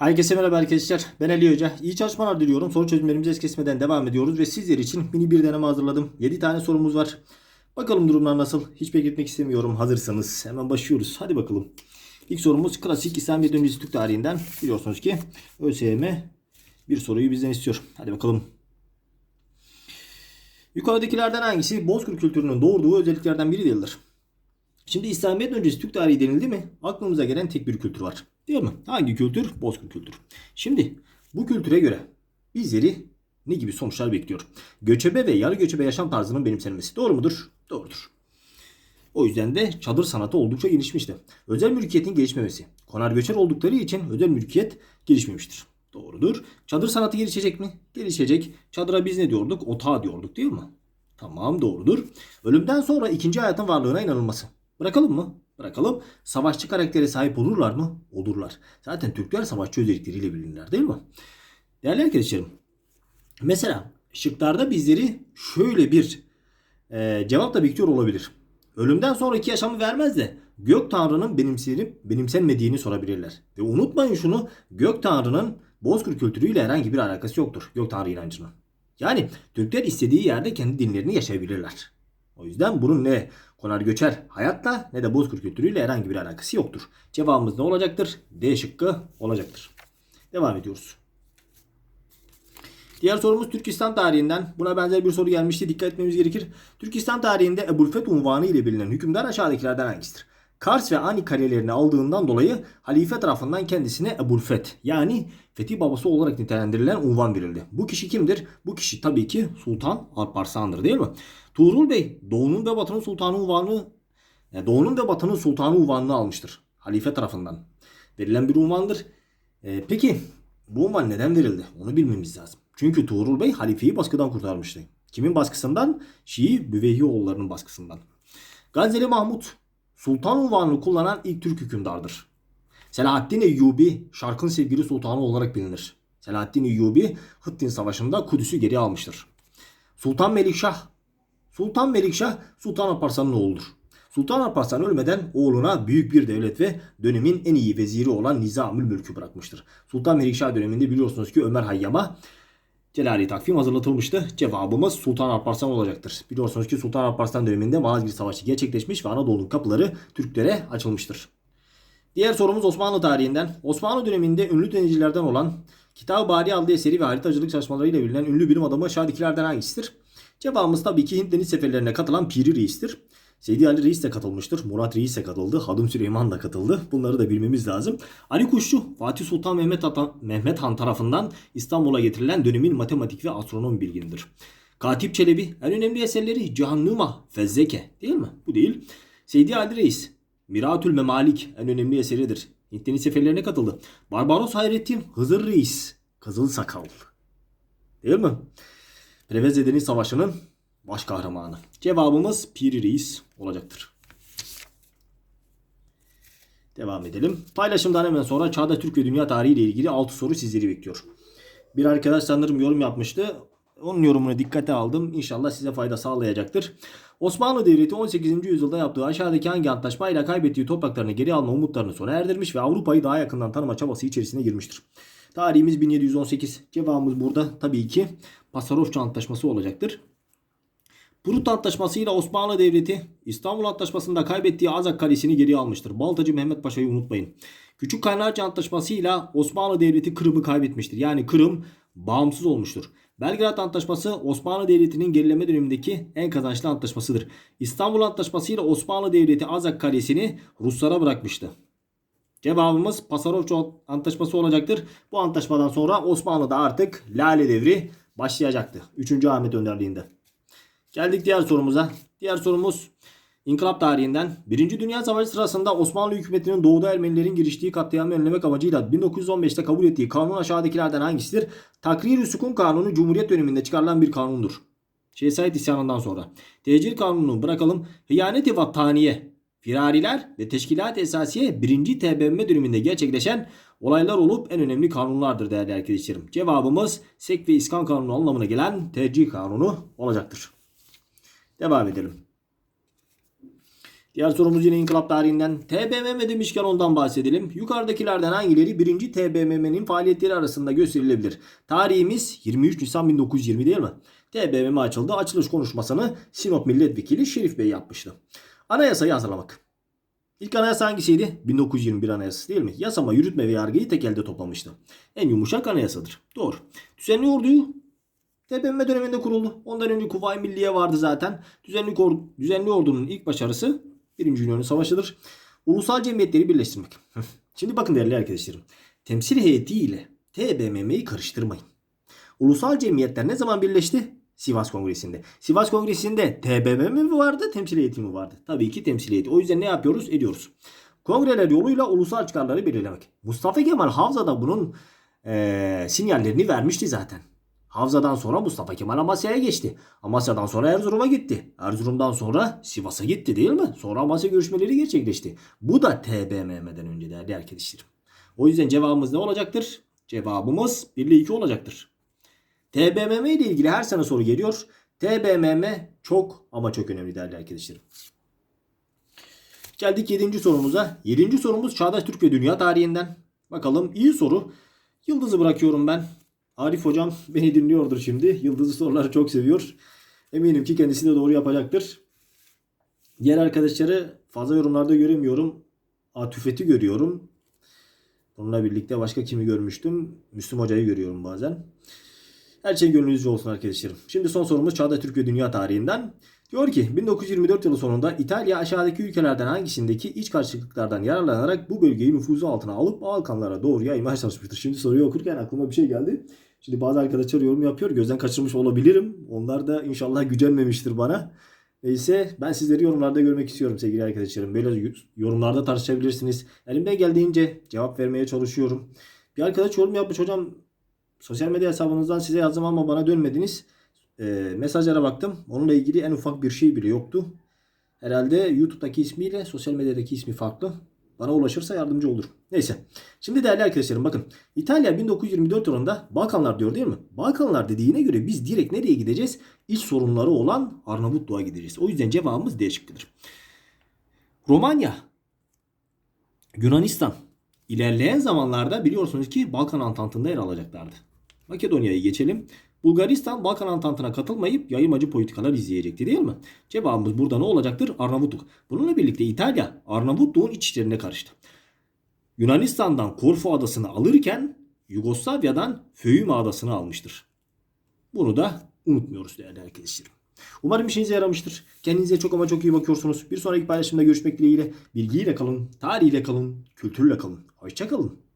Herkese merhaba arkadaşlar. Ben Ali Hoca. İyi çalışmalar diliyorum. Soru çözümlerimizi es kesmeden devam ediyoruz ve sizler için mini bir deneme hazırladım. 7 tane sorumuz var. Bakalım durumlar nasıl? Hiç bekletmek istemiyorum. Hazırsanız hemen başlıyoruz. Hadi bakalım. İlk sorumuz klasik İslamiyet öncesi Türk tarihinden. Biliyorsunuz ki ÖSYM bir soruyu bizden istiyor. Hadi bakalım. Yukarıdakilerden hangisi Bozkır kültürünün doğurduğu özelliklerden biri değildir? Şimdi İslamiyet öncesi Türk tarihi denildi mi aklımıza gelen tek bir kültür var. Değil mi? Hangi kültür? Bozkır kültürü. Şimdi bu kültüre göre bizleri ne gibi sonuçlar bekliyor? Göçebe ve yarı göçebe yaşam tarzının benimsenmesi doğru mudur? Doğrudur. O yüzden de çadır sanatı oldukça gelişmişti. Özel mülkiyetin gelişmemesi. Konar göçer oldukları için özel mülkiyet gelişmemiştir. Doğrudur. Çadır sanatı gelişecek mi? Gelişecek. Çadıra biz ne diyorduk? Otağı diyorduk değil mi? Tamam doğrudur. Ölümden sonra ikinci hayatın varlığına inanılması. Bırakalım mı? Bırakalım. Savaşçı karaktere sahip olurlar mı? Olurlar. Zaten Türkler savaşçı özellikleriyle bilinirler değil mi? Değerli arkadaşlarım. Mesela şıklarda bizleri şöyle bir e, cevap da bekliyor olabilir. Ölümden sonraki yaşamı vermez de gök tanrının benimsenip benimsenmediğini sorabilirler. Ve unutmayın şunu gök tanrının Bozkır kültürüyle herhangi bir alakası yoktur gök tanrı inancının. Yani Türkler istediği yerde kendi dinlerini yaşayabilirler. O yüzden bunun ne konar göçer hayatla ne de Bozkır kültürüyle herhangi bir alakası yoktur. Cevabımız ne olacaktır? D şıkkı olacaktır. Devam ediyoruz. Diğer sorumuz Türkistan tarihinden. Buna benzer bir soru gelmişti. Dikkat etmemiz gerekir. Türkistan tarihinde Ebu'l-Feth unvanı ile bilinen hükümdar aşağıdakilerden hangisidir? Kars ve Ani kalelerini aldığından dolayı halife tarafından kendisine Ebu'l-Feth yani Fethi babası olarak nitelendirilen unvan verildi. Bu kişi kimdir? Bu kişi tabii ki Sultan Alparslan'dır değil mi? Tuğrul Bey Doğu'nun ve Batı'nın sultanı unvanı yani Doğu'nun ve Batı'nın sultanı unvanını almıştır. Halife tarafından verilen bir unvandır. Ee, peki bu unvan neden verildi? Onu bilmemiz lazım. Çünkü Tuğrul Bey halifeyi baskıdan kurtarmıştı. Kimin baskısından? Şii Büveyhioğullarının baskısından. Gazeli Mahmut sultan unvanını kullanan ilk Türk hükümdardır. Selahaddin Eyyubi Şark'ın sevgili sultanı olarak bilinir. Selahaddin Eyyubi Hıttin Savaşı'nda Kudüs'ü geri almıştır. Sultan Melikşah Sultan Melikşah Sultan Alparslan'ın oğludur. Sultan Alparslan ölmeden oğluna büyük bir devlet ve dönemin en iyi veziri olan Nizamül Mülk'ü bırakmıştır. Sultan Melikşah döneminde biliyorsunuz ki Ömer Hayyam'a Celali takvim hazırlatılmıştı. Cevabımız Sultan Alparslan olacaktır. Biliyorsunuz ki Sultan Alparslan döneminde Malazgirt Savaşı gerçekleşmiş ve Anadolu'nun kapıları Türklere açılmıştır. Diğer sorumuz Osmanlı tarihinden. Osmanlı döneminde ünlü denizcilerden olan Kitab-ı Bari adlı eseri ve haritacılık çalışmalarıyla bilinen ünlü bilim adamı aşağıdakilerden hangisidir? Cevabımız tabii ki Hint deniz seferlerine katılan Piri Reis'tir. Seydi Ali Reis de katılmıştır. Murat Reis de katıldı. Hadım Süleyman da katıldı. Bunları da bilmemiz lazım. Ali Kuşçu, Fatih Sultan Mehmet, Atan, Mehmet Han tarafından İstanbul'a getirilen dönemin matematik ve astronomi bilginidir. Katip Çelebi en önemli eserleri Cihannuma, Fezzeke değil mi? Bu değil. Seydi Ali Reis, Miratül Memalik en önemli eseridir. Hint seferlerine katıldı. Barbaros Hayrettin, Hızır Reis, Kızıl Sakal. Değil mi? Preveze Deniz Savaşı'nın baş kahramanı. Cevabımız Piri Reis olacaktır. Devam edelim. Paylaşımdan hemen sonra Çağda Türk ve Dünya Tarihi ile ilgili 6 soru sizleri bekliyor. Bir arkadaş sanırım yorum yapmıştı. Onun yorumunu dikkate aldım. İnşallah size fayda sağlayacaktır. Osmanlı Devleti 18. yüzyılda yaptığı aşağıdaki hangi antlaşmayla kaybettiği topraklarını geri alma umutlarını sona erdirmiş ve Avrupa'yı daha yakından tanıma çabası içerisine girmiştir. Tarihimiz 1718. Cevabımız burada tabii ki Pasarofça Antlaşması olacaktır. Prut Antlaşması ile Osmanlı Devleti İstanbul Antlaşması'nda kaybettiği Azak Kalesi'ni geri almıştır. Baltacı Mehmet Paşa'yı unutmayın. Küçük Kaynarca Antlaşması ile Osmanlı Devleti Kırım'ı kaybetmiştir. Yani Kırım bağımsız olmuştur. Belgrad Antlaşması Osmanlı Devleti'nin gerileme dönemindeki en kazançlı antlaşmasıdır. İstanbul Antlaşması ile Osmanlı Devleti Azak Kalesi'ni Ruslara bırakmıştı. Cevabımız Pasarofça Antlaşması olacaktır. Bu antlaşmadan sonra Osmanlı'da artık Lale Devri başlayacaktı. 3. Ahmet önderliğinde. Geldik diğer sorumuza. Diğer sorumuz İnkılap tarihinden. Birinci Dünya Savaşı sırasında Osmanlı hükümetinin doğuda Ermenilerin giriştiği katliamı önlemek amacıyla 1915'te kabul ettiği kanun aşağıdakilerden hangisidir? Takrir-i Sükun Kanunu Cumhuriyet döneminde çıkarılan bir kanundur. Şehzait isyanından sonra. Tecil kanunu bırakalım. Hıyaneti vattaniye, firariler ve teşkilat esasiye 1. TBMM döneminde gerçekleşen olaylar olup en önemli kanunlardır değerli arkadaşlarım. Cevabımız Sek ve İskan Kanunu anlamına gelen tercih kanunu olacaktır. Devam edelim. Diğer sorumuz yine inkılap tarihinden. TBMM demişken ondan bahsedelim. Yukarıdakilerden hangileri 1. TBMM'nin faaliyetleri arasında gösterilebilir? Tarihimiz 23 Nisan 1920 değil mi? TBMM açıldı. Açılış konuşmasını Sinop Milletvekili Şerif Bey yapmıştı. Anayasayı hazırlamak. İlk anayasa hangisiydi? 1921 anayasası değil mi? Yasama, yürütme ve yargıyı tek elde toplamıştı. En yumuşak anayasadır. Doğru. Düzenli orduyu TBMM döneminde kuruldu. Ondan önce Kuvayi Milliye vardı zaten. Düzenli, or- düzenli ordunun ilk başarısı 1. Yunan Savaşı'dır. Ulusal cemiyetleri birleştirmek. Şimdi bakın değerli arkadaşlarım. Temsil heyeti ile TBMM'yi karıştırmayın. Ulusal cemiyetler ne zaman birleşti? Sivas Kongresi'nde. Sivas Kongresi'nde TBMM mi vardı, temsil heyeti mi vardı? Tabii ki temsil heyeti. O yüzden ne yapıyoruz? Ediyoruz. Kongreler yoluyla ulusal çıkarları belirlemek. Mustafa Kemal Havza'da bunun eee, sinyallerini vermişti zaten. Havza'dan sonra Mustafa Kemal Amasya'ya geçti. Amasya'dan sonra Erzurum'a gitti. Erzurum'dan sonra Sivas'a gitti değil mi? Sonra Amasya görüşmeleri gerçekleşti. Bu da TBMM'den önce değerli arkadaşlarım. O yüzden cevabımız ne olacaktır? Cevabımız 1 ile 2 olacaktır. TBMM ile ilgili her sene soru geliyor. TBMM çok ama çok önemli değerli arkadaşlarım. Geldik 7. sorumuza. 7. sorumuz Çağdaş Türk ve Dünya tarihinden. Bakalım iyi soru. Yıldızı bırakıyorum ben. Arif hocam beni dinliyordur şimdi. Yıldızı soruları çok seviyor. Eminim ki kendisi de doğru yapacaktır. Diğer arkadaşları fazla yorumlarda göremiyorum. Atüfet'i görüyorum. Bununla birlikte başka kimi görmüştüm? Müslüm Hoca'yı görüyorum bazen. Her şey gönlünüzce olsun arkadaşlarım. Şimdi son sorumuz Çağdaş Türk ve Dünya tarihinden. Diyor ki 1924 yılı sonunda İtalya aşağıdaki ülkelerden hangisindeki iç karşılıklardan yararlanarak bu bölgeyi nüfuzu altına alıp Balkanlara doğru yaymaya çalışmıştır. Şimdi soruyu okurken aklıma bir şey geldi. Şimdi bazı arkadaşlar yorum yapıyor. Gözden kaçırmış olabilirim. Onlar da inşallah gücenmemiştir bana. Neyse ben sizleri yorumlarda görmek istiyorum sevgili arkadaşlarım. Böyle yorumlarda tartışabilirsiniz. Elimden geldiğince cevap vermeye çalışıyorum. Bir arkadaş yorum yapmış hocam sosyal medya hesabınızdan size yazdım ama bana dönmediniz. Ee, mesajlara baktım. Onunla ilgili en ufak bir şey bile yoktu. Herhalde YouTube'daki ismiyle sosyal medyadaki ismi farklı. Bana ulaşırsa yardımcı olur. Neyse. Şimdi değerli arkadaşlarım bakın. İtalya 1924 yılında Balkanlar diyor değil mi? Balkanlar dediğine göre biz direkt nereye gideceğiz? İç sorunları olan Arnavutluğa gideceğiz. O yüzden cevabımız D şıkkıdır. Romanya, Yunanistan ilerleyen zamanlarda biliyorsunuz ki Balkan Antantı'nda yer alacaklardı. Makedonya'yı geçelim. Bulgaristan Balkan Antantı'na katılmayıp yayılmacı politikalar izleyecekti değil mi? Cevabımız burada ne olacaktır? Arnavutluk. Bununla birlikte İtalya Arnavutluğun iç işlerine karıştı. Yunanistan'dan Korfu adasını alırken Yugoslavya'dan Föğüme adasını almıştır. Bunu da unutmuyoruz değerli arkadaşlarım. Umarım işinize yaramıştır. Kendinize çok ama çok iyi bakıyorsunuz. Bir sonraki paylaşımda görüşmek dileğiyle. Bilgiyle kalın, tarihiyle kalın, kültürle kalın. Hoşçakalın.